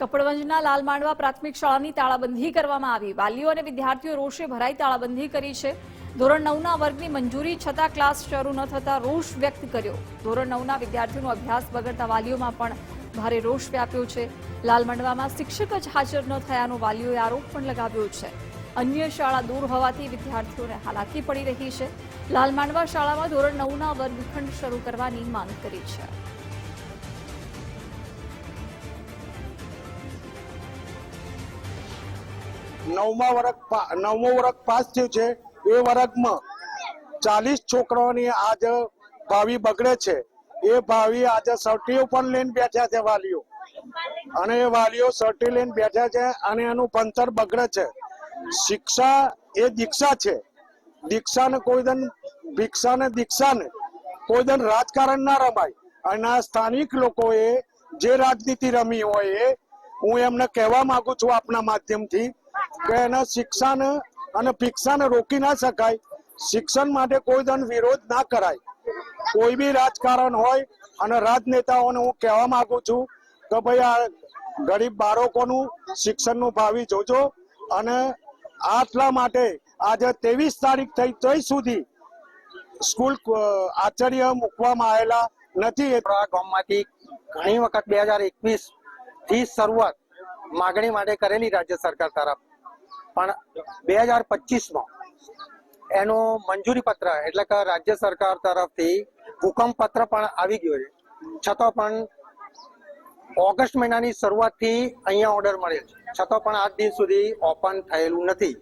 કપડવંજના લાલમાંડવા પ્રાથમિક શાળાની તાળાબંધી કરવામાં આવી. વાલીઓ અને વિદ્યાર્થીઓ રોષે ભરાઈ તાળાબંધી કરી છે. ધોરણ નવના વર્ગની મંજૂરી છતાં ક્લાસ શરૂ ન થતાં રોષ વ્યક્ત કર્યો. ધોરણ નવના વિદ્યાર્થીઓનો અભ્યાસ બગડતા વાલીઓમાં પણ ભારે રોષ વ્યાપ્યો છે. લાલમાંડવામાં શિક્ષક જ હાજર ન થયાનો વાલીઓએ આરોપ પણ લગાવ્યો છે. અન્ય શાળા દૂર હોવાથી વિદ્યાર્થીઓને હાલાકી પડી રહી છે. લાલમાંડવા શાળામાં ધોરણ નવના વર્ગખંડ શરૂ કરવાની માંગ કરી છે. નવમા વર્ગ નવમો વર્ગ પાસ થયું છે. એ વર્ગમાં ચાલીસ છોકરાઓની આજે ભાવિ બગડે છે. એ ભાવિ આજે સર્ટી પણ લઈને બેઠા છે વાલીઓ. અને એ વાલીઓ સર્ટી લઈને બેઠા છે અને એનું ભણતર બગડે છે. શિક્ષા એ દીક્ષા છે. દીક્ષાને કોઈ દન ભિક્ષાને દીક્ષાને કોઈ દન રાજકારણ ના રમાય. અને આ સ્થાનિક લોકોએ જે રાજનીતિ રમી હોય એ, હું એમને કહેવા માંગુ છું આપના માધ્યમથી કે એના શિક્ષાને અને ભિક્ષાને રોકી ના શકાય. શિક્ષણ માટે કોઈ દંડ વિરોધ ના કરાય. કોઈ બી રાજકારણ હોય અને રાજનેતાઓને હું કહેવા માંગુ છું કે ભાઈ આ ગરીબ બાળકોનું શિક્ષણનું ભાવિ જોજો અને આટલા માટે આજે ત્રેવીસ તારીખ થઈ તોય સુધી સ્કૂલ આચાર્ય મૂકવામાં આવેલા નથી. ગામમાંથી ઘણી વખત બે હજાર એકવીસથી શરૂઆત માગણી માટે કરેલી રાજ્ય સરકાર તરફ. પણ બે હજાર પચીસમાં એનો મંજૂરી પત્ર, એટલે કે રાજ્ય સરકાર તરફથી હુકમ પત્ર પણ આવી ગયો છે. છતાં પણ ઓગસ્ટ મહિનાની શરૂઆતથી અહીંયા ઓર્ડર મળેલ છે. છતાં પણ આજ દિન સુધી ઓપન થયેલું નથી.